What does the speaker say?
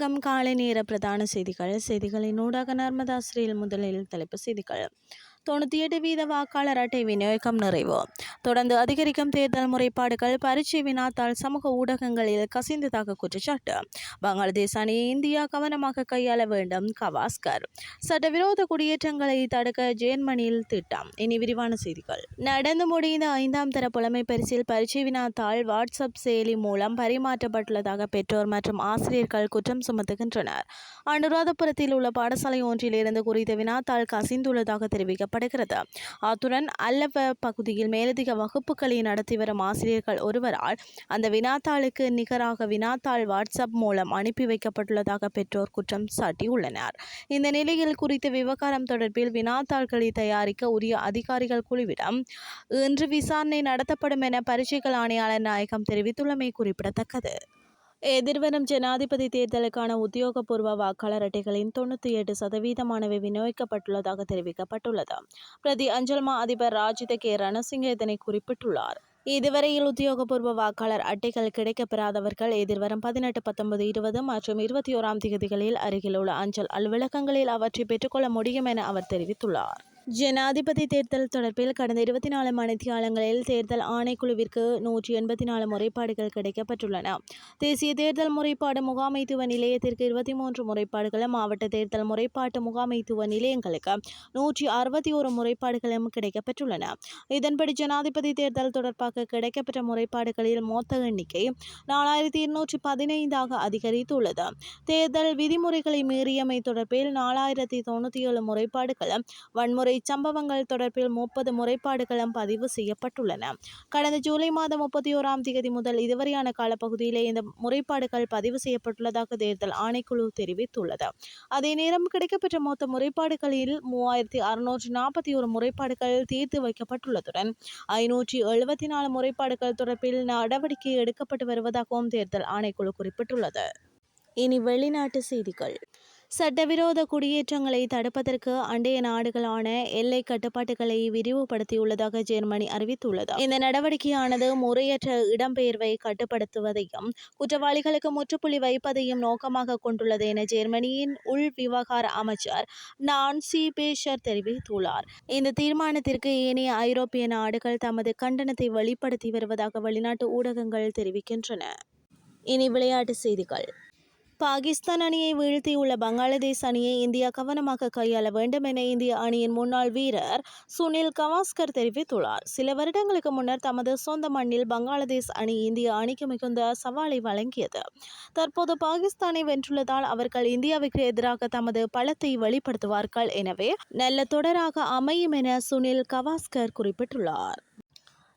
தமிழகம் காலை நேர பிரதான செய்திகள். செய்திகளின் ஊடாக நர்மதா ஸ்ரீல் முதலில் தலைப்பு செய்திகள். தொண்ணூற்றி எட்டு வீத வாக்காளர் அட்டை விநியோகம் நிறைவு. தொடர்ந்து அதிகரிக்கும் தேர்தல் முறைப்பாடுகள் பரீட்சை வினாத்தால் சமூக ஊடகங்களில் கசிந்ததாக குற்றச்சாட்டு. பங்களாதேஷ் அணியை இந்தியா கவனமாக கையாள வேண்டும் கவாஸ்கர். சட்டவிரோத குடியேற்றங்களை தடுக்க ஜேர்மனியில் திட்டம். இனி விரிவான செய்திகள். நடந்து முடிந்த ஐந்தாம் தர புலமை பரிசில் பரீட்சை வினாத்தாள் வாட்ஸ்அப் செயலி மூலம் பரிமாற்றப்பட்டுள்ளதாக பெற்றோர் மற்றும் ஆசிரியர்கள் குற்றம் சுமத்துகின்றனர். அனுராதபுரத்தில் உள்ள பாடசாலை ஒன்றில் இருந்து குறித்த வினாத்தாள் கசிந்துள்ளதாக தெரிவிக்கப்பட்டது அத்துடன் அல்லவ பகுதியில் மேலதிக வகுப்புகளை நடத்தி வரும் ஆசிரியர்கள் ஒருவரால் அந்த வினாத்தாளுக்கு நிகராக வினாத்தாள் வாட்ஸ்அப் மூலம் அனுப்பி வைக்கப்பட்டுள்ளதாக பெற்றோர் குற்றம் சாட்டியுள்ளனர். இந்த நிலையில் குறித்த விவகாரம் தொடர்பில் வினாத்தாள்களை தயாரிக்க உரிய அதிகாரிகள் குழுவிடம் இன்று விசாரணை நடத்தப்படும் என பரீட்சைகள் ஆணையாளர் நாயகம் தெரிவித்துள்ளமை குறிப்பிடத்தக்கது. எதிர்வரும் ஜனாதிபதி தேர்தலுக்கான உத்தியோகபூர்வ வாக்காளர் அட்டைகளின் தொண்ணூற்றி எட்டு சதவீதமானவை விநியோகிக்கப்பட்டுள்ளதாக தெரிவிக்கப்பட்டுள்ளது. பிரதி அஞ்சல்மா அதிபர் ராஜித கே ரணசிங்க இதனை குறிப்பிட்டுள்ளார். இதுவரையில் உத்தியோகபூர்வ வாக்காளர் அட்டைகள் கிடைக்கப்பெறாதவர்கள் எதிர்வரும் பதினெட்டு பத்தொன்பது இருபது மற்றும் இருபத்தி ஓராம் தேதிகளில் அருகில் உள்ள அஞ்சல் அலுவலகங்களில் அவற்றை பெற்றுக்கொள்ள முடியும் என அவர் தெரிவித்துள்ளார். ஜனாதிபதி தேர்தல் தொடர்பில் கடந்த இருபத்தி நாலு மணித்தியாலங்களில் தேர்தல் ஆணைக்குழுவிற்கு நூற்றி எண்பத்தி நாலு முறைப்பாடுகள் கிடைக்கப்பட்டுள்ளன. தேசிய தேர்தல் முறைப்பாடு முகாமைத்துவ நிலையத்திற்கு இருபத்தி மூன்று முறைப்பாடுகளும் மாவட்ட தேர்தல் முறைப்பாட்டு முகாமைத்துவ நிலையங்களுக்கு நூற்றி அறுபத்தி ஒரு முறைப்பாடுகளும் கிடைக்கப்பெற்றுள்ளன இதன்படி ஜனாதிபதி தேர்தல் தொடர்பாக கிடைக்கப்பெற்ற முறைப்பாடுகளில் மொத்த எண்ணிக்கை நாலாயிரத்தி இருநூற்றி பதினைந்தாக அதிகரித்துள்ளது. தேர்தல் விதிமுறைகளை மீறியமை தொடர்பில் நாலாயிரத்தி தொண்ணூற்றி ஏழு முறைப்பாடுகளும் வன்முறை சம்பவங்கள் தொடர்பில் முப்பது முறைப்பாடுகளும் பதிவு செய்யப்பட்டுள்ளன. கடந்த ஜூலை மாதம் முப்பத்தி ஓராம் தேதி முதல் இதுவரையான காலப்பகுதியிலே இந்த முறைப்பாடுகள் பதிவு செய்யப்பட்டுள்ளதாக தேர்தல் ஆணைக்குழு தெரிவித்துள்ளது. அதே நேரம் கிடைக்கப்பெற்ற மொத்த முறைப்பாடுகளில் மூவாயிரத்தி அறுநூற்றி நாற்பத்தி ஒரு முறைப்பாடுகள் தீர்த்து வைக்கப்பட்டுள்ளதுடன் ஐநூற்றி எழுபத்தி நாலு முறைப்பாடுகள் தொடர்பில் நடவடிக்கை எடுக்கப்பட்டு வருவதாகவும் தேர்தல் ஆணைக்குழு குறிப்பிட்டுள்ளது. இனி வெளிநாட்டு செய்திகள். சட்டவிரோத குடியேற்றங்களை தடுப்பதற்கு அண்டைய நாடுகளான எல்லை கட்டுப்பாட்டுகளை விரிவுபடுத்தியுள்ளதாக ஜெர்மனி அறிவித்துள்ளது. இந்த நடவடிக்கையானது முறையற்ற இடம்பெயர்வை கட்டுப்படுத்துவதையும் குற்றவாளிகளுக்கு முற்றுப்புள்ளி வைப்பதையும் நோக்கமாக கொண்டுள்ளது என ஜெர்மனியின் உள் விவகார அமைச்சர் நான்சி பேஷர் தெரிவித்துள்ளார். இந்த தீர்மானத்திற்கு ஏனைய ஐரோப்பிய நாடுகள் தமது கண்டனத்தை வெளிப்படுத்தி வருவதாக வெளிநாட்டு ஊடகங்கள் தெரிவிக்கின்றன. இனி விளையாட்டு செய்திகள். பாகிஸ்தான் அணியை வீழ்த்தியுள்ள பங்களாதேஷ் அணியை இந்தியா கவனமாக கையாள வேண்டும் என இந்திய அணியின் முன்னாள் வீரர் சுனில் கவாஸ்கர் தெரிவித்துள்ளார். சில வருடங்களுக்கு முன்னர் தமது சொந்த மண்ணில் பங்களாதேஷ் அணி இந்திய அணிக்கு மிகுந்த சவாலை வழங்கியது. தற்போது பாகிஸ்தானை வென்றுள்ளதால் அவர்கள் இந்தியாவுக்கு எதிராக தமது பலத்தை வெளிப்படுத்துவார்கள். எனவே நல்ல தொடராக அமையும் என சுனில் கவாஸ்கர் குறிப்பிட்டுள்ளார்.